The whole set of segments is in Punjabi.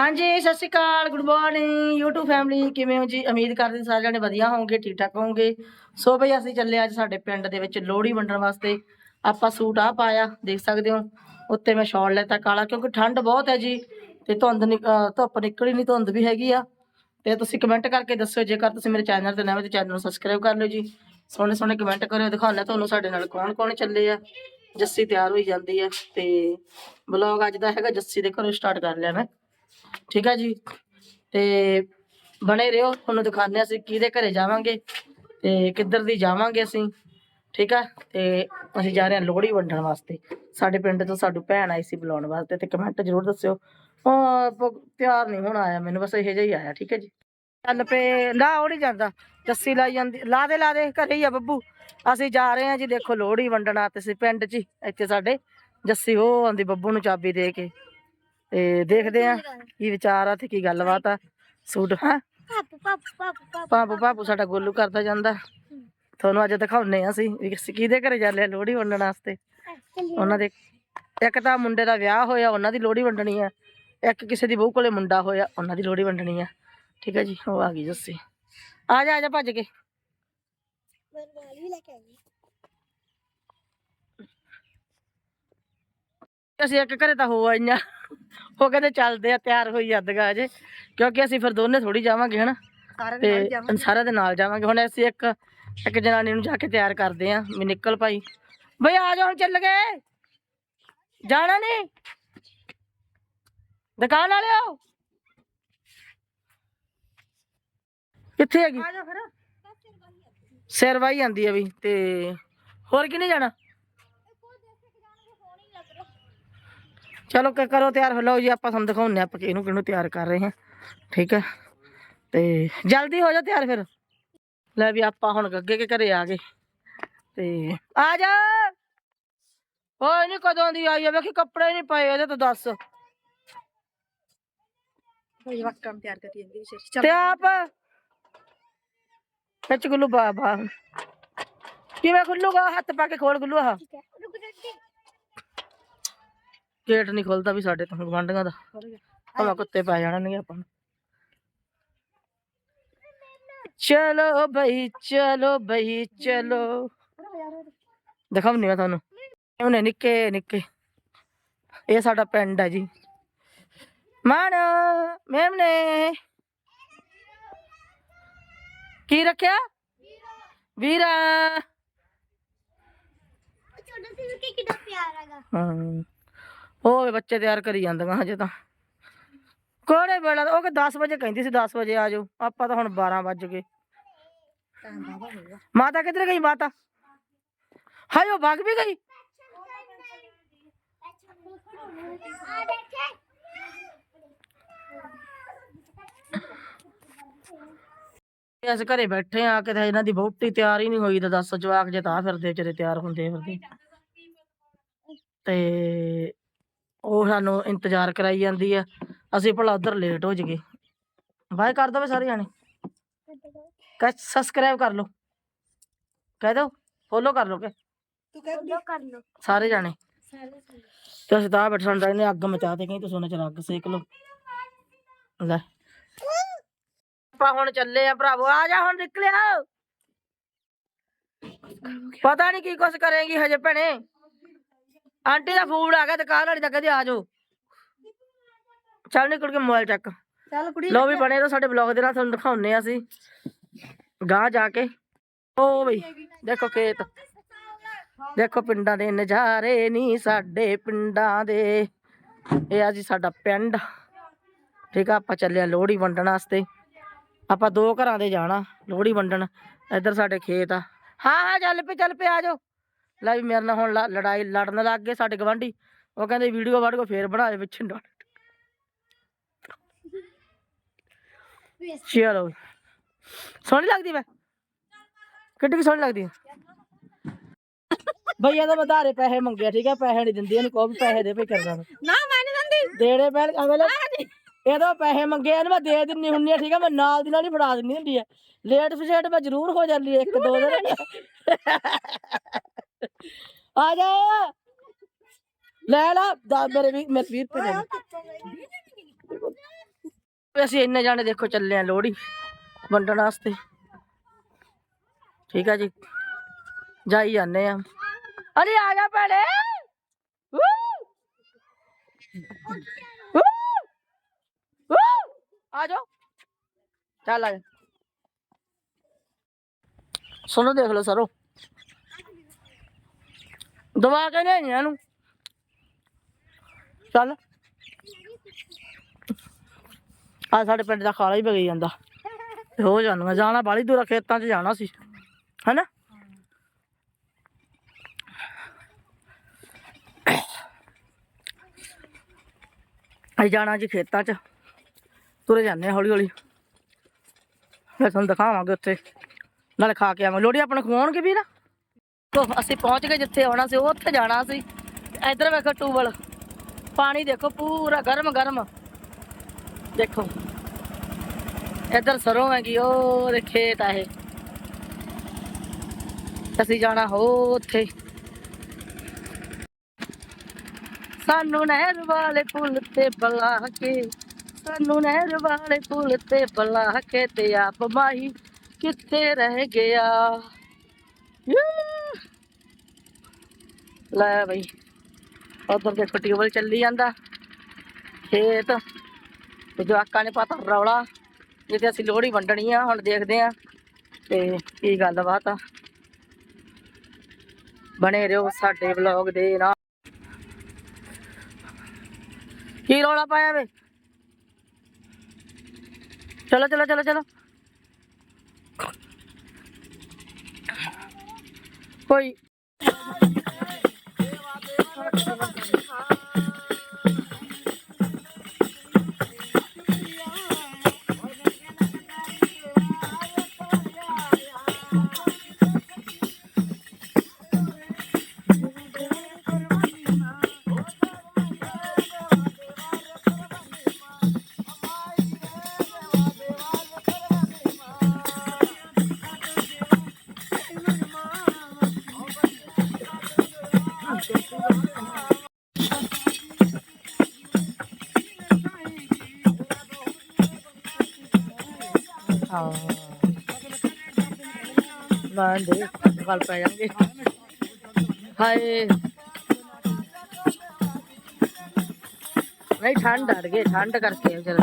ਹਾਂਜੀ, ਸਤਿ ਸ਼੍ਰੀ ਅਕਾਲ ਗੁੱਡ ਮਾਰਨਿੰਗ YouTube ਫੈਮਿਲੀ ਕਿਵੇਂ ਹੋ ਜੀ? ਉਮੀਦ ਕਰਦੇ ਸਾਰੇ ਜਣੇ ਵਧੀਆ ਹੋਵੋਗੇ ਠੀਕ ਠਾਕ ਹੋਵੋਗੇ। ਸੋ ਬਈ ਅਸੀਂ ਚੱਲੇ ਅੱਜ ਸਾਡੇ ਪਿੰਡ ਦੇ ਵਿੱਚ ਲੋਹੜੀ ਵੰਡਣ ਵਾਸਤੇ। ਆਪਾਂ ਸੂਟ ਆ ਪਾਇਆ, ਦੇਖ ਸਕਦੇ ਹੋ। ਉੱਤੇ ਮੈਂ ਸ਼ਾਲ ਲੈਤਾ ਕਾਲਾ, ਕਿਉਂਕਿ ਠੰਡ ਬਹੁਤ ਹੈ ਜੀ, ਤੇ ਧੁੰਦ ਨਿਕ- ਧੁੱਪ ਨਿਕਲੀ ਨਹੀਂ ਧੁੰਦ ਵੀ ਹੈਗੀ ਆ। ਤੇ ਤੁਸੀਂ ਕਮੈਂਟ ਕਰਕੇ ਦੱਸਿਓ, ਜੇਕਰ ਤੁਸੀਂ ਮੇਰੇ ਚੈਨਲ ਤੇ ਨਵੇਂ ਤੇ ਚੈਨਲ ਨੂੰ ਸਬਸਕ੍ਰਾਈਬ ਕਰ ਲਿਓ ਜੀ। ਸੋਹਣੇ ਸੋਹਣੇ ਕਮੈਂਟ ਕਰਿਓ ਦਿਖਾਉਣਾ ਤੁਹਾਨੂੰ ਸਾਡੇ ਨਾਲ ਕੌਣ ਕੌਣ ਚੱਲੇ ਆ। ਜੱਸੀ ਤਿਆਰ ਹੋਈ ਜਾਂਦੀ ਆ ਤੇ ਵਲੌਗ ਅੱਜ ਦਾ ਹੈਗਾ, ਜੱਸੀ ਦੇ ਘਰੋਂ ਸਟਾਰਟ ਕਰ ਲਿਆ ਮੈਂ। ਠੀਕ ਹੈ ਜੀ? ਤੇ ਬਣੇ ਰਹੋ, ਤੁਹਾਨੂੰ ਦਿਖਾਉਂਦੇ ਹਾਂ ਅਸੀਂ ਕਿਹਦੇ ਘਰੇ ਜਾਵਾਂਗੇ ਤੇ ਕਿੱਧਰ ਦੀ ਜਾਵਾਂਗੇ ਅਸੀਂ, ਠੀਕ ਆ? ਤੇ ਅਸੀਂ ਜਾ ਰਹੇ ਹਾਂ ਲੋਹੜੀ ਵੰਡਣ ਵਾਸਤੇ। ਸਾਡੇ ਪਿੰਡ ਤੋਂ ਸਾਡੂ ਭੈਣ ਆਈ ਸੀ ਬੁਲਾਉਣ ਵਾਸਤੇ ਤੇ ਕਮੈਂਟ ਜ਼ਰੂਰ ਦੱਸਿਓ। ਉਹ ਪ- ਤਿਆਰ ਨਹੀਂ ਹੋਣਾ ਆਇਆ ਮੈਨੂੰ, ਬਸ ਇਹੋ ਜਿਹਾ ਹੀ ਆਇਆ, ਠੀਕ ਹੈ ਜੀ? ਚੱਲ ਪਏ ਨਾ ਉਹ ਨਹੀਂ ਜਾਂਦਾ। ਜੱਸੀ ਲਾਈ ਜਾਂਦੀ, ਲਾ ਦੇ ਲਾ ਦੇ, ਘਰੇ ਹੀ ਆ ਬੱਬੂ। ਅਸੀਂ ਜਾ ਰਹੇ ਹਾਂ ਜੀ, ਦੇਖੋ ਲੋਹੜੀ ਵੰਡਣਾ ਤੇ ਅਸੀਂ ਪਿੰਡ 'ਚ ਇੱਥੇ ਸਾਡੇ। ਜੱਸੀ, ਉਹ ਆਉਂਦੀ ਬੱਬੂ ਨੂੰ ਚਾਬੀ ਦੇ ਕੇ। ਤੇ ਦੇਖਦੇ ਆ ਕੀ ਵਿਚਾਰ ਆ ਤੇ ਕੀ ਗੱਲਬਾਤ ਆ। ਸੂਟ ਹਾਂ? ਪਾਪੂ ਪਾਪੂ ਪਾਪੂ ਪਾਪੂ ਪਾਪੂ ਸਾਡਾ ਗੋਲੂ ਕਰਦਾ ਜਾਂਦਾ। ਤੁਹਾਨੂੰ ਅੱਜ ਦਿਖਾਉਨੇ ਆ ਅਸੀਂ ਕਿਹਦੇ ਘਰੇ ਜਾਂਦੇ ਆ ਲੋਹੜੀ ਵੰਡਣ ਵਾਸਤੇ। ਉਹਨਾਂ ਦੇ ਇੱਕ ਤਾਂ ਮੁੰਡੇ ਦਾ ਵਿਆਹ ਹੋਇਆ ਉਹਨਾਂ ਦੀ ਲੋਹੜੀ ਵੰਡਣੀ ਆ। ਇੱਕ ਕਿਸੇ ਦੀ ਬਹੂ ਕੋਲੇ ਮੁੰਡਾ ਹੋਇਆ ਉਹਨਾਂ ਦੀ ਲੋਹੜੀ ਵੰਡਣੀ ਆ। ਠੀਕ ਹੈ ਜੀ ਉਹ ਆ ਗਈ ਜੱਸੀ। ਆ ਜਾ ਆ ਜਾ ਭੱਜ ਕੇ। ਅਸੀਂ ਇੱਕ ਘਰੇ ਤਾਂ ਹੋ ਆਈਆਂ। ਉਹ ਕਹਿੰਦੇ ਚੱਲਦੇ ਆ ਤਿਆਰ ਹੋਈ ਜਾਂਦਗਾ ਅਜੇ ਕਿਉਂਕਿ ਅਸੀਂ ਫਿਰ ਦੋਨੇ ਥੋੜੀ ਜਾਵਾਂਗੇ ਹਨਾ? ਸਾਰਾ ਤੇ ਸਾਰਿਆਂ ਦੇ ਨਾਲ ਜਾਵਾਂਗੇ। ਹੁਣ ਅਸੀਂ ਇੱਕ ਇੱਕ ਜਨਾਨੀ ਨੂੰ ਜਾ ਕੇ ਤਿਆਰ ਕਰਦੇ ਆਂ ਵੀ ਨਿਕਲ ਭਾਈ। ਬਈ ਆ ਜਾ ਹੁਣ ਚੱਲ ਗਏ। ਜਾਣਾ ਨਹੀਂ? ਦੁਕਾਨ ਵਾਲਿਓ ਕਿੱਥੇ ਹੈਗੀ? ਆ ਜਾ ਫਿਰ। ਸਿਰ ਵਾਈ ਜਾਂਦੀ ਆ ਵੀ ਤੇ ਹੋਰ ਕਿਨੇ ਜਾਣਾ? ਚਲੋ ਕ- ਕਰੋ ਤਿਆਰ ਹੋ ਲਓ ਜੀ ਆਪਾਂ ਤੁਹਾਨੂੰ ਦਿਖਾਉਂਦੇ ਆਪਾਂ ਕਿਹਨੂੰ ਕਿਹਨੂੰ ਤਿਆਰ ਕਰ ਰਹੇ ਹਾਂ ਠੀਕ ਹੈ ਤੇ ਜਲਦੀ ਹੋ ਜਾ ਤਿਆਰ ਫਿਰ ਲੈ ਵੀ ਆਪਾਂ ਹੁਣ ਗੱਗੇ ਕੇ ਘਰੇ ਆ ਗਏ ਤੇ ਆ ਜਾ ਓਏ ਨਹੀਂ ਕਦੋਂ ਦੀ ਆਈ ਆ ਵੇਖੀ ਕੱਪੜੇ ਨਹੀਂ ਪਏ ਇਹਦੇ ਤੋਂ ਦੱਸ ਕੋਈ ਵਕਤ ਕੰਮ ਤਿਆਰ ਕਰੀ ਜਾਂਦੀ ਵਿਸ਼ੇਸ਼ ਤੇ ਆਪ ਖਿੱਚ ਗੁੱਲੂ ਬਾਬਾ ਕਿਵੇਂ ਖੁੱਲੂਗਾ ਹੱਥ ਪਾ ਕੇ ਖੋਲ ਗੁੱਲੂ ਆਹ ਠੀਕ ਹੈ ਰੁਕ ਜਾ ਗੇਟ ਨਹੀਂ ਖੁੱਲਦਾ ਵੀ ਸਾਡੇ ਤੋਂ ਗਵਾਂਢੀਆਂ ਦਾ। ਭਾਵੇਂ ਕੁੱਤੇ ਪੈ ਜਾਣਗੇ ਆਪਾਂ ਨੂੰ। ਚਲੋ ਬਈ ਚਲੋ ਬਈ ਚਲੋ। ਦਿਖਾਉਣੀ ਆ ਤੁਹਾਨੂੰ। ਉਹਨੇ ਨਿੱਕੇ ਨਿੱਕੇ। ਇਹ ਸਾਡਾ ਪਿੰਡ ਹੈ ਜੀ। ਮਾਣ ਮੇਮਨੇ ਕੀ ਰੱਖਿਆ? ਵੀਰਾ। ਛੋਟਾ ਸੀ ਕਿ ਕਿੰਨਾ ਪਿਆਰ ਹੈਗਾ? ਹਾਂ। ਉਹ ਵੀ ਬੱਚੇ ਤਿਆਰ ਕਰੀ ਜਾਂਦੀਆਂ ਹਜੇ ਤਾਂ। ਕੋੜੇ ਵੇਲਾ ਉਹ ਕਿ 10 ਵਜੇ ਕਹਿੰਦੀ ਸੀ 10 ਵਜੇ ਆ ਜਾਓ। ਆਪਾਂ ਤਾਂ ਹੁਣ 12 ਵੱਜ ਗਏ। ਟਾਈਮ ਬਾਬਾ ਹੋਊਗਾ ਮਾਤਾ ਕਿੱਧਰ ਗਈ ਮਾਤਾ? ਹਾਏ, ਉਹ ਭੱਗ ਵੀ ਗਈ? ਆ ਦੇਖੇ ਅਸੀਂ ਘਰੇ ਬੈਠੇ ਆ, ਕਿਤੇ ਇਹਨਾਂ ਦੀ ਬਹੁਤੀ ਤਿਆਰ ਹੀ ਨਹੀਂ ਹੋਈ ਤਾਂ ਦੱਸ ਜਵਾਕ ਜੇ ਤਾਂ ਫਿਰਦੇ, ਵਿਚਾਰੇ ਤਿਆਰ ਹੁੰਦੇ ਫਿਰਦੇ। ਤੇ ਉਹ ਸਾਨੂੰ ਇੰਤਜ਼ਾਰ ਕਰਾਈ ਜਾਂਦੀ ਆ। ਅਸੀਂ ਭਲਾ ਉਧਰ ਲੇਟ ਹੋ ਜਗੇ ਬਾਏ ਕਰ ਦੋ ਵੇ ਸਾਰੇ ਜਾਣੇ। ਕਹ ਸਬਸਕ੍ਰਾਈਬ ਕਰ ਲਓ। ਕਹਿ ਦੋ ਫੋਲੋ ਕਰ ਲਓ ਕਿ ਤੂੰ ਕਰ ਸਾਰੇ ਜਾਣੇ। ਸਾਰੇ ਤੇ ਅਸੀਂ ਤਾਂ ਬੈਠਣ ਰਹੇ ਨੇ ਅੱਗ ਮਚਾ ਤੇ ਕਹੀਂ ਤੁਸੀਂ ਉਹਨਾਂ ਚ ਅੱਗ ਸੇਕ ਲਓ। ਲੈ। ਆਪਾਂ ਹੁਣ ਚੱਲੇ ਆ ਭਰਾਵੋ ਆ ਜਾ ਹੁਣ ਨਿਕਲਿਆ ਪਤਾ ਨਹੀਂ ਕੀ ਕੁਛ ਕਰੇਗੀ ਹਜੇ ਭੈਣੇ। ਆਂਟੀ ਦਾ ਫੋਨ ਆ ਗਿਆ ਦੁਕਾਨ ਵਾਲੀ ਦਾ ਕਹਿੰਦੀ ਆ ਜਾਓ। ਚੱਲ ਨਿਕਲ ਕੇ ਮੋਬਾਈਲ ਚੱਕ। ਚੱਲ ਕੁੜੀ ਲੋ ਵੀ ਬਣੇ ਰਹੋ ਸਾਡੇ ਬਲੌਗ ਦੇ ਨਾਲ ਤੁਹਾਨੂੰ ਦਿਖਾਉਨੇ ਆ ਅਸੀਂ। ਗਾਂ ਜਾ ਕੇ। ਓ ਬਈ ਦੇਖੋ ਖੇਤ। ਦੇਖੋ ਪਿੰਡਾਂ ਦੇ ਨਜ਼ਾਰੇ ਨਹੀਂ ਸਾਡੇ ਪਿੰਡਾਂ ਦੇ। ਇਹ ਆ ਜੀ ਸਾਡਾ ਪਿੰਡ। ਠੀਕ ਆ ਆਪਾਂ ਚੱਲੇ ਆ ਲੋਹੜੀ ਵੰਡਣ ਵਾਸਤੇ। ਆਪਾਂ ਦੋ ਘਰਾਂ ਦੇ ਜਾਣਾ ਲੋਹੜੀ ਵੰਡਣ। ਇੱਧਰ ਸਾਡੇ ਖੇਤ ਆ। ਹਾਂ ਹਾਂ ਚੱਲ ਪਏ ਚੱਲ ਪਏ ਆ ਜਾਓ। ਲੈ ਵੀ ਮੇਰੇ ਨਾਲ ਹੁਣ ਲ- ਲੜਾਈ ਲੜਨ ਲੱਗ ਗਏ ਸਾਡੇ ਗਵਾਂਢੀ ਉਹ ਕਹਿੰਦੇ ਵੀਡੀਓ ਵੜ ਕੇ ਫੇਰ ਬਣਾ ਦੇ ਵਿੱਚ ਚਲੋ। ਸੋਹਣੀ ਲੱਗਦੀ ਮੈਂ? ਕਿੱਡੀ ਸੋਹਣੀ ਲੱਗਦੀ ਭਈਆ ਤਾਂ ਵਧਾਰੇ ਪੈਸੇ ਮੰਗਿਆ ਠੀਕ ਹੈ ਪੈਸੇ ਨਹੀਂ ਦਿੰਦੀ ਇਹਨੂੰ ਕੋਈ ਵੀ ਪੈਸੇ ਦੇ ਭਈ ਕਰਦਾ ਨੂੰ। ਮੈਂ ਨਹੀਂ ਦੰਦੀ। ਦੇਣੇ ਪੈਣ ਅਗਲੇ ਇਹਦੋਂ ਪੈਸੇ ਮੰਗੇ ਇਹਨੂੰ ਮੈਂ ਦੇ ਦਿੰਨੀ ਹੁੰਨੀ ਆ ਠੀਕ ਹੈ ਮੈਂ ਨਾਲ ਦੀ ਨਾਲ ਹੀ ਫੜਾ ਦਿੰਨੀ ਹੁੰਦੀ ਆ। ਲੇਟ ਫਸੇਟ ਮੈਂ ਜ਼ਰੂਰ ਹੋ ਜਾਂਦੀ ਇੱਕ ਦੋ ਦਿਨ। ਆ ਜਾ ਲੈ ਲਾ ਦਾ ਮੇਰੇ ਵੀ ਮੇਰੇ 20 ਰੁਪਏ ਦੇ ਦੇ। ਵੀ ਅਸੀਂ ਇੰਨੇ ਜਾਣੇ ਦੇਖੋ ਚੱਲੇ ਆ ਲੋਹੜੀ ਵੰਡਣ ਵਾਸਤੇ ਠੀਕ ਆ ਜੀ ਜਾਈ ਜਾਂਦੇ ਆ ਅਰੇ ਆ ਜਾ ਭੈਣੇ ਵੂ! ਵੂ! ਵੂ! ਆ ਜਾ ਚੱਲ ਆ ਜਾ ਸੁਣੋ ਦੇਖ ਲਓ ਸਰੋ ਦਵਾ ਕੇ ਲਿਆਈ ਇਹਨੂੰ। ਚੱਲ। ਆ ਸਾਡੇ ਪਿੰਡ ਦਾ ਖਾਲਾ ਹੀ ਵਗੀ ਜਾਂਦਾ। ਹੋ ਜਾਣਗਾ ਜਾਣਾ ਬਾਲੀ ਦੂਰ ਖੇਤਾਂ 'ਚ ਜਾਣਾ ਸੀ। ਹੈਨਾ? ਅਸੀਂ ਜਾਣਾ ਜੀ ਖੇਤਾਂ 'ਚ। ਤੁਰੇ ਜਾਂਦੇ ਹਾਂ ਹੌਲੀ ਹੌਲੀ। ਮੈਂ ਤੁਹਾਨੂੰ ਦਿਖਾਵਾਂਗੇ ਉੱਥੇ। ਨਾਲੇ ਖਾ ਕੇ ਆਵਾਂਗੇ। ਲੋੜੀ ਆਪਣੇ ਖਵਾਉਣਗੇ ਵੀ ਨਾ ਤੋ ਅਸੀਂ ਪਹੁੰਚ ਗਏ ਜਿੱਥੇ ਆਉਣਾ ਸੀ ਉਹ ਉੱਥੇ ਜਾਣਾ ਸੀ। ਇੱਧਰ ਵੇਖੋ ਟੂਬਲ ਪਾਣੀ ਦੇਖੋ, ਪੂਰਾ ਗਰਮ ਗਰਮ। ਦੇਖੋ। ਇੱਧਰ ਸਰੋਂ ਹੈਗੀ ਉਹ ਦੇ ਖੇਤ ਆ ਇਹ। ਅਸੀਂ ਜਾਣਾ ਹੋ ਉੱਥੇ। ਸਾਨੂੰ ਨਹਿਰ ਵਾਲੇ ਪੁੱਲ ਤੇ ਬੁਲਾ ਕੇ, ਸਾਨੂੰ ਨਹਿਰ ਵਾਲੇ ਪੁੱਲ ਤੇ ਬੁਲਾ ਕੇ ਤੇ ਆਪ ਮਾਹੀ ਕਿੱਥੇ ਰਹਿ ਗਿਆ? ਲੈ ਬਈ। ਉਧਰ ਦੇਖੋ ਟਿਊਬਲ ਚੱਲੀ ਜਾਂਦਾ। ਖੇਤ। ਤੇ ਜਵਾਕਾਂ ਨੇ ਪਤਾ ਰੌਲਾ। ਜਿੱਥੇ ਅਸੀਂ ਲੋਹੜੀ ਵੰਡਣੀ ਆ, ਹੁਣ ਦੇਖਦੇ ਆ। ਤੇ ਕੀ ਗੱਲਬਾਤ ਆ। ਬਣੇ ਰਹੋ ਸਾਡੇ ਵਲੌਗ ਦੇ ਨਾਲ। ਕੀ ਰੌਲਾ ਪਾਇਆ ਵੇ? ਚਲੋ ਚਲੋ ਚਲੋ ਚਲੋ। ਕੋਈ Perempuan. ਹਾਂ। ਲਾਂ ਦੇ ਗੱਲ ਪੈ ਜਾਣਗੇ। ਹਾਏ। ਨਹੀਂ ਠੰਡ ਅੜ ਗਏ ਠੰਡ ਕਰਕੇ ਚਲ।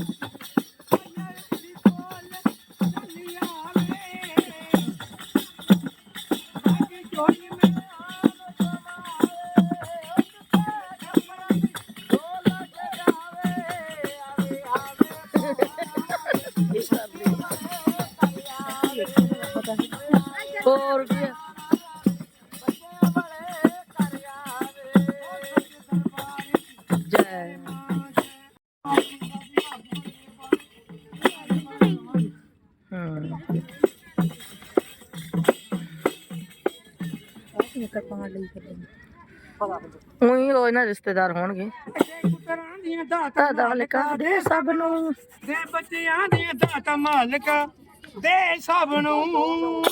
ਉਹੀ ਰੋਜ਼ ਨਾ ਰਿਸ਼ਤੇਦਾਰ ਹੋਣਗੇ। ਪੁੱਤਰਾਂ ਦੀਆਂ ਦਾਤਾਂ ਦੇ ਸਭ ਨੂੰ। ਦੇ ਬੱਚਿਆਂ ਦੀਆਂ ਦਾਤਾਂ ਮਾਲਕ ਦੇ ਸਭ ਨੂੰ।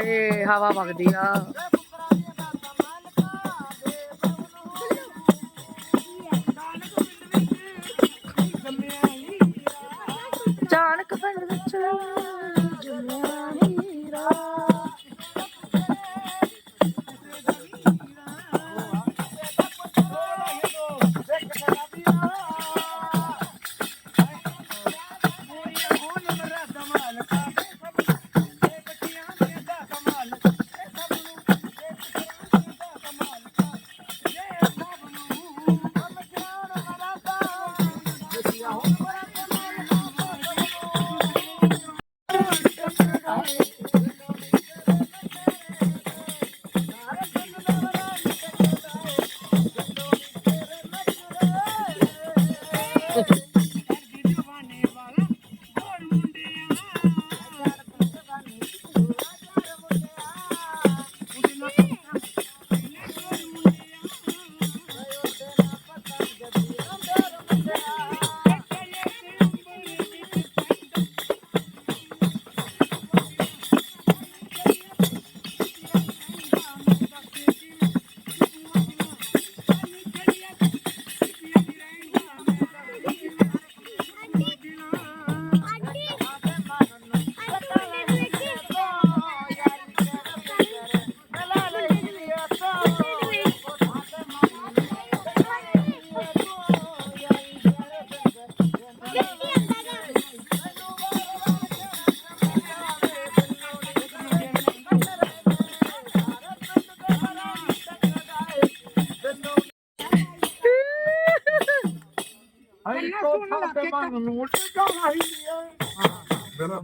ਹਾਏ ਹਵਾ ਵਗਦੀ ਆ।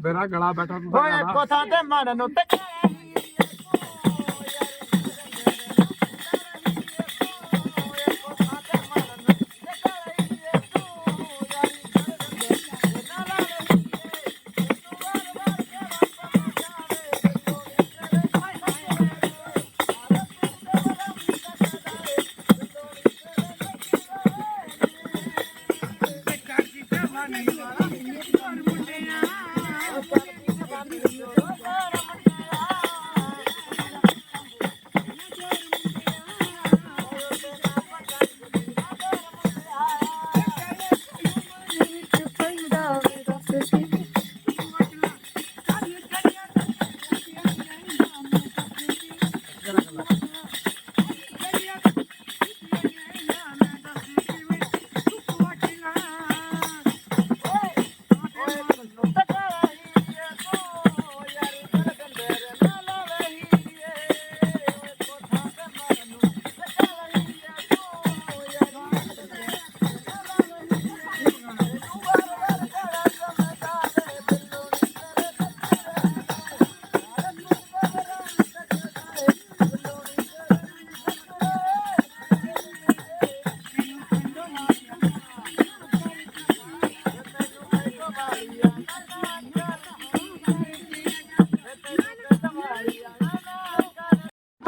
ਮੇਰਾ ਗਲਾ ਬੈਠਾ ਤੂੰ ਓਏ ਕੋਥਾ ਤੇ ਮਨ ਨੂੰ ਟਿਕਾ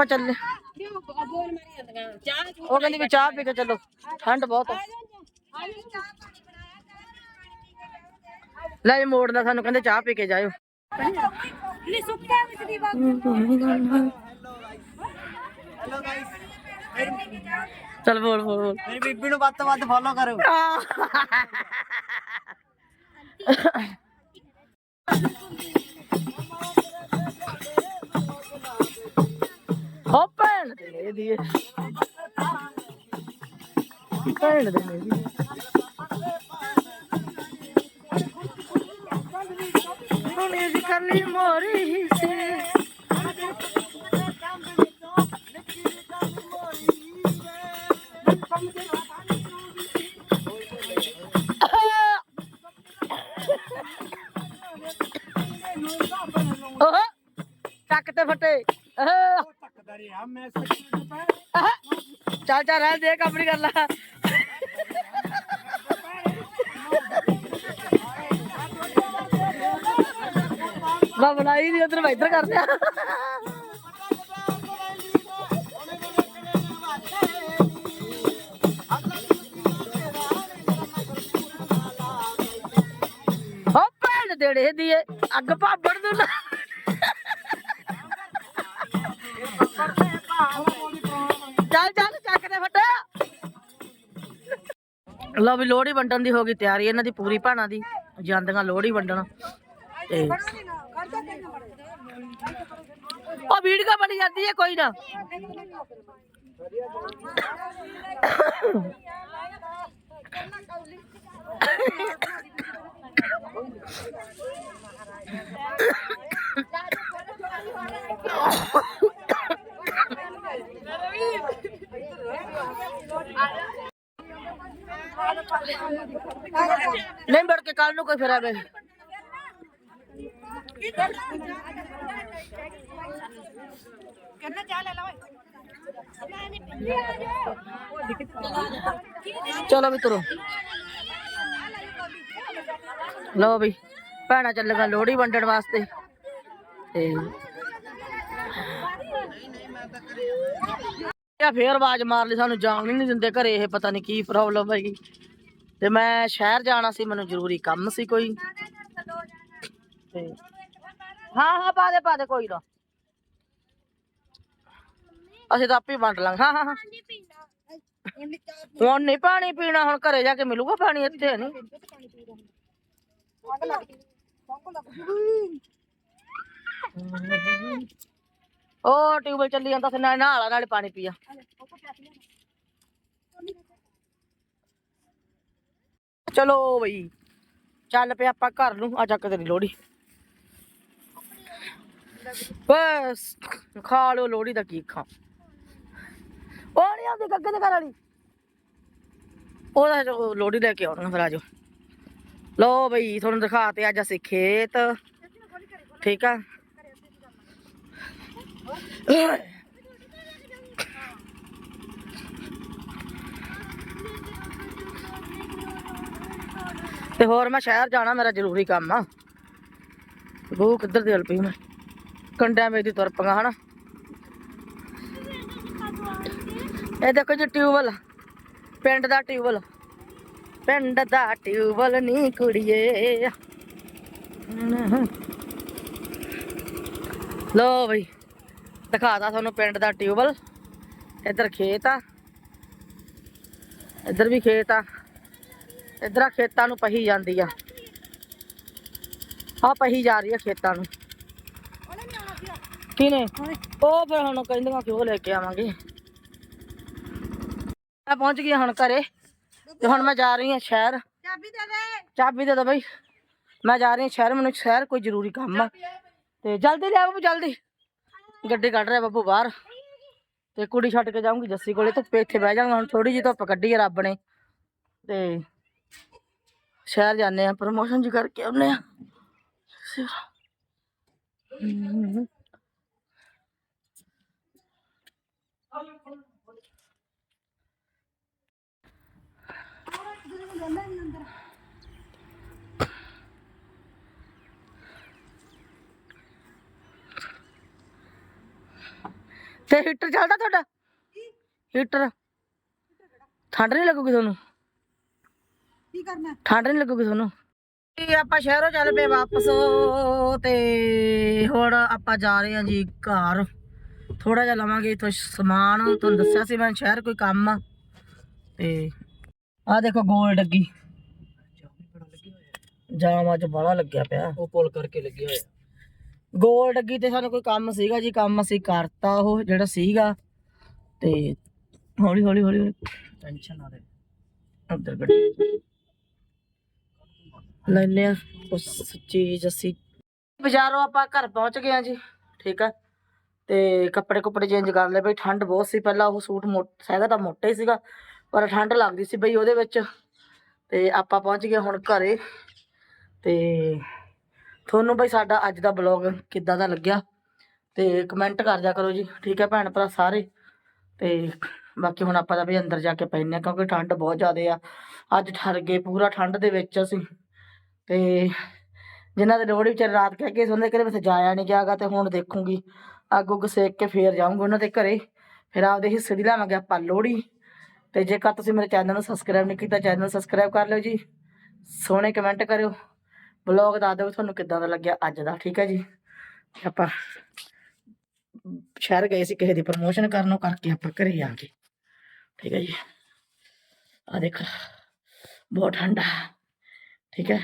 ਚੱਲੇ। ਉਹ ਕਹਿੰਦੀ ਵੀ ਚਾਹ ਪੀ ਕੇ ਚੱਲੋ। ਠੰਡ ਬਹੁਤ ਆ। ਲੈ ਇਹ ਮੋੜਦਾ ਸਾਨੂੰ ਕਹਿੰਦੇ ਚਾਹ ਪੀ ਕੇ ਜਾਇਓ। ਨਹੀਂ ਸੁੱਕਿਆ ਵਿੱਚ ਦੀ ਬਾਤ ਚੱਲ ਬੋਲ ਬੋਲ ਬੋਲ। ਮੇਰੀ ਬੀਬੀ ਨੂੰ ਵੱਧ ਤੋਂ ਵੱਧ ਫੋਲੋ ਕਰੋ। ਭੈਣ ਦੇ ਨੇ ਦੀ ਉਹਨੇ ਦੀ ਕਰ ਲਈ ਮੋਰੀ ਸੀ। ਓਹ ਟੱਕ ਤੇ ਫੱਟੇ। ਆਹ, ਚੱਲ ਚੱਲ ਰਹਿ ਦੇ ਆਪਣੀ ਗੱਲ ਆ ਮੈਂ ਬਣਾਈ ਨਹੀਂ ਉਧਰ ਮੈਂ ਇੱਧਰ ਕਰਦੇ ਆ ਹੋ ਭੈਣ ਦੇੜੇ ਦੀ ਅੱਗ ਭਾਬੜ ਨੂੰ ਨਾ। ਚੱਲ ਚੱਲ, ਚੱਕ ਦੇ ਫੱਟਾ। ਲਓ ਵੀ ਲੋਹੜੀ ਵੰਡਣ ਦੀ ਹੋ ਗਈ ਤਿਆਰੀ, ਇਹਨਾਂ ਦੀ ਪੂਰੀ ਭਾਣਾ ਦੀ, ਜਾਂਦੀਆਂ ਲੋਹੜੀ ਵੰਡਣ। ਤੇ ਉਹ ਵੀਡੀਓ ਬਣੀ ਜਾਂਦੀ ਹੈ, ਕੋਈ ਨਾ। ਨਹੀਂ ਮੁੜ ਕੇ ਕੱਲ ਨੂੰ ਕੋਈ ਫਿਰ ਆਵੇ ਚਲੋ ਵੀ ਤੁਰੋ। ਲਓ ਵੀ, ਭੈਣਾਂ ਚੱਲੀਆਂ ਲੋਹੜੀ ਵੰਡਣ ਵਾਸਤੇ। ਤੇ ਆ ਫੇਰ ਆਵਾਜ਼ ਮਾਰ ਲਈ, ਸਾਨੂੰ ਜਾਣ ਹੀ ਨਹੀਂ ਦਿੰਦੇ ਘਰੇ, ਇਹ ਪਤਾ ਨਹੀਂ ਕੀ ਪ੍ਰੋਬਲਮ ਹੈਗੀ ਤੇ ਮੈਂ ਸ਼ਹਿਰ ਜਾਣਾ ਸੀ, ਮੈਨੂੰ ਜ਼ਰੂਰੀ ਕੰਮ ਸੀ ਕੋਈ। ਤੇ ਹਾਂ ਹਾਂ, ਪਾ ਦੇ ਪਾ ਦੇ, ਕੋਈ ਨਾ। ਅਸੀਂ ਤਾਂ ਆਪੇ ਵੰਡ ਲਾਂਗੇ। ਹਾਂ ਹਾਂ ਹਾਂ। ਹੁਣ ਨਹੀਂ ਪਾਣੀ ਪੀਣਾ, ਹੁਣ ਘਰੇ ਜਾ ਕੇ ਮਿਲੂਗਾ ਪਾਣੀ, ਇੱਥੇ ਨਹੀਂ। ਉਹ ਟਿਊਬਲ ਚੱਲੀ ਜਾਂਦਾ ਸੀ, ਨਾਲ ਨਾਲ ਨਾਲੇ ਪਾਣੀ ਪੀਆ। ਚਲੋ ਬਈ, ਚੱਲ ਪਿਆ ਆਪਾਂ ਘਰ ਨੂੰ ਆ ਚੱਕ ਤੇਰੀ ਲੋੜੀ ਬਸ, ਖਾ ਲਓ ਲੋੜੀ ਦਾ ਕੀ ਖਾ। ਉਹ ਨਹੀਂ ਆਉਂਦੀ ਗੱਗੇ ਦੇ ਘਰ ਵਾਲੀ। ਉਹਦਾ ਲੋੜੀ ਲੈ ਕੇ ਆਉਣਾ ਫਿਰ ਆਜੋ ਲੋ ਬਈ, ਤੁਹਾਨੂੰ ਦਿਖਾਤੇ ਅੱਜ ਅਸੀਂ ਖੇਤ। ਠੀਕ ਆ? ਤੇ ਹੋਰ ਮੈਂ ਸ਼ਹਿਰ ਜਾਣਾ, ਮੇਰਾ ਜ਼ਰੂਰੀ ਕੰਮ ਆ। ਉਹ ਕਿੱਧਰ ਦੀ ਹਲ ਪਈ ਮੈਂ ਕੰਡਿਆਂ ਵਿੱਚ ਦੀ ਤੁਰ ਪਗਾ ਹਨਾ? ਇਹ ਦੇਖੋ ਜੀ ਟਿਊਬਲ ਪਿੰਡ ਦਾ ਟਿਊਬਲ ਪਿੰਡ ਦਾ ਟਿਊਬਲ ਨਹੀਂ ਕੁੜੀਏ। ਲੋ ਬਈ ਦਿਖਾਦਾ ਤੁਹਾਨੂੰ ਪਿੰਡ ਦਾ ਟਿਊਬਲ ਇੱਧਰ ਖੇਤ ਆ। ਇੱਧਰ ਵੀ ਖੇਤ ਆ। ਇੱਧਰ ਖੇਤਾਂ ਨੂੰ ਪਹੀ ਜਾਂਦੀ ਆ। ਆ ਪਹੀ ਜਾ ਰਹੀ ਆ ਖੇਤਾਂ ਨੂੰ। ਕਿਨੇ ਉਹ ਫਿਰ ਹੁਣ ਕਹਿੰਦੀਆਂ ਕਿ ਉਹ ਲੈ ਕੇ ਆਵਾਂਗੇ। ਮੈਂ ਪਹੁੰਚ ਗਈ ਹੁਣ ਘਰੇ। ਤੇ ਹੁਣ ਮੈਂ ਜਾ ਰਹੀ ਹਾਂ ਸ਼ਹਿਰ। ਚਾਬੀ ਦੇ ਦੇ। ਚਾਬੀ ਦੇ ਦੋ ਬਈ। ਮੈਂ ਜਾ ਰਹੀ ਹਾਂ ਸ਼ਹਿਰ। ਮੈਨੂੰ ਸ਼ਹਿਰ ਕੋਈ ਜ਼ਰੂਰੀ ਕੰਮ ਆ। ਤੇ ਜਲਦੀ ਲਿਆ ਬਾਬੂ ਜਲਦੀ। ਗੱਡੀ ਕੱਢ ਰਿਹਾ ਬਾਬੂ ਬਾਹਰ। ਤੇ ਕੁੜੀ ਛੱਡ ਕੇ ਜਾਊਂਗੀ ਜੱਸੀ ਕੋਲੇ। ਧੁੱਪੇ ਇੱਥੇ ਬਹਿ ਜਾਵਾਂਗਾ। ਹੁਣ ਥੋੜੀ ਜਿਹੀ ਧੁੱਪ ਕੱਢੀ ਹੈ ਰੱਬ ਨੇ। ਤੇ ਸ਼ਹਿਰ ਜਾਂਦੇ ਆ ਪ੍ਰਮੋਸ਼ਨ ਜੀ ਕਰਕੇ ਆਉਨੇ ਆ ਹਮ। ਤੇ ਹੀਟਰ ਚੱਲਦਾ ਤੁਹਾਡਾ? ਹੀਟਰ? ਠੰਡ ਨਹੀਂ ਲੱਗੂਗੀ ਤੁਹਾਨੂੰ? ਕੀ ਕਰਨਾ? ਠੰਡ ਨਹੀਂ ਲੱਗੂਗੀ ਤੁਹਾਨੂੰ? ਜੀ ਆਪਾਂ ਸ਼ਹਿਰੋਂ ਚੱਲ ਪਏ ਵਾਪਸ ਤੇ ਹੁਣ ਆਪਾਂ ਜਾ ਰਹੇ ਹਾਂ ਜੀ ਘਰ। ਥੋੜਾ ਜਿਹਾ ਲਵਾਂਗੇ ਇਥੋਂ ਸਮਾਨ ਤੁਹਾਨੂੰ ਦੱਸਿਆ ਸੀ ਮੈਂ ਸ਼ਹਿਰ ਕੋਈ ਕੰਮ ਆ। ਤੇ ਆਹ ਦੇਖੋ ਗੋਲ ਡੱਗੀ। ਜਾਮ ਅੱਜ ਬੜਾ ਲੱਗਿਆ ਪਿਆ। ਉਹ ਪੁੱਲ ਕਰਕੇ ਲੱਗੇ ਹੋਏ ਗੋਲ ਡੱਗੀ ਤੇ ਸਾਨੂੰ ਕੋਈ ਕੰਮ ਸੀਗਾ ਜੀ ਕੰਮ ਅਸੀਂ ਕਰਤਾ ਉਹ ਜਿਹੜਾ ਸੀਗਾ ਤੇ ਹੌਲੀ ਹੌਲੀ ਹੌਲੀ ਟੈਨਸ਼ਨ ਨਾ ਦੇ ਅੰਦਰ ਗੱਡੀ। ਲੈਨੇ ਆ ਉਸ ਚੀਜ਼ ਅਸੀਂ। ਬਾਜ਼ਾਰੋਂ ਆਪਾਂ ਘਰ ਪਹੁੰਚ ਗਏ ਆ ਜੀ ਠੀਕ ਆ। ਤੇ ਕੱਪੜੇ ਕੁੱਪੜੇ ਚੇਂਜ ਕਰ ਲਏ ਬਈ ਠੰਡ ਬਹੁਤ ਸੀ ਪਹਿਲਾਂ ਉਹ ਸੂਟ ਹੈਗਾ ਤਾਂ ਮੋਟਾ ਹੀ ਸੀਗਾ ਪਰ ਠੰਡ ਲੱਗਦੀ ਸੀ ਬਈ ਉਹਦੇ ਵਿੱਚ। ਤੇ ਆਪਾਂ ਪਹੁੰਚ ਗਏ ਹੁਣ ਘਰੇ। ਤੇ ਤੁਹਾਨੂੰ ਬਈ ਸਾਡਾ ਅੱਜ ਦਾ ਬਲੌਗ ਕਿੱਦਾਂ ਦਾ ਲੱਗਿਆ? ਤੇ ਕਮੈਂਟ ਕਰ ਦਿਆ ਕਰੋ ਜੀ। ਠੀਕ ਹੈ ਭੈਣ ਭਰਾ ਸਾਰੇ? ਤੇ ਬਾਕੀ ਹੁਣ ਆਪਾਂ ਤਾਂ ਵੀ ਅੰਦਰ ਜਾ ਕੇ ਪੈਨੇ ਆ ਕਿਉਂਕਿ ਠੰਡ ਬਹੁਤ ਜ਼ਿਆਦਾ ਆ। ਅੱਜ ਠਰ ਗਏ, ਪੂਰਾ ਠੰਡ ਦੇ ਵਿੱਚ ਅਸੀਂ। ਤੇ ਜਿਨ੍ਹਾਂ ਦੇ ਲੋਹੜੀ ਵਿਚਾਰੇ ਰਾਤ ਕਹਿ ਕੇ ਸੌਂਦੇ ਕਰੇ ਮੈਂ ਜਾਇਆ ਨਹੀਂ ਗਿਆਗਾ ਤੇ ਹੁਣ ਦੇਖੂੰਗੀ। ਅੱਗ ਉੱਗ ਸੇਕ ਕੇ ਫੇਰ ਜਾਊਂਗੀ ਉਹਨਾਂ ਦੇ ਘਰੇ। ਫਿਰ ਆਪਦੇ ਹਿੱਸੇ ਦੀ ਲਾਵਾਂਗੇ ਆਪਾਂ ਲੋਹੜੀ। ਤੇ ਜੇਕਰ ਤੁਸੀਂ ਮੇਰੇ ਚੈਨਲ ਨੂੰ ਸਬਸਕ੍ਰਾਈਬ ਨਹੀਂ ਕੀਤਾ ਚੈਨਲ ਸਬਸਕ੍ਰਾਈਬ ਕਰ ਲਿਓ ਜੀ। ਸੋਹਣੇ ਕਮੈਂਟ ਕਰਿਓ। ਬਲੌਗ ਦੱਸ ਦਿਓ ਤੁਹਾਨੂੰ ਕਿੱਦਾਂ ਦਾ ਲੱਗਿਆ ਅੱਜ ਦਾ, ਠੀਕ ਹੈ ਜੀ? ਆਪਾਂ ਸ਼ਹਿਰ ਗਏ ਸੀ ਕਿਸੇ ਦੀ ਪ੍ਰਮੋਸ਼ਨ ਕਰਨ ਕਰਕੇ ਆਪਾਂ ਘਰੇ ਆ ਗਏ, ਠੀਕ ਹੈ ਜੀ? ਆ ਦੇਖ, ਬਹੁਤ ਠੰਡਾ ਠੀਕ ਹੈ?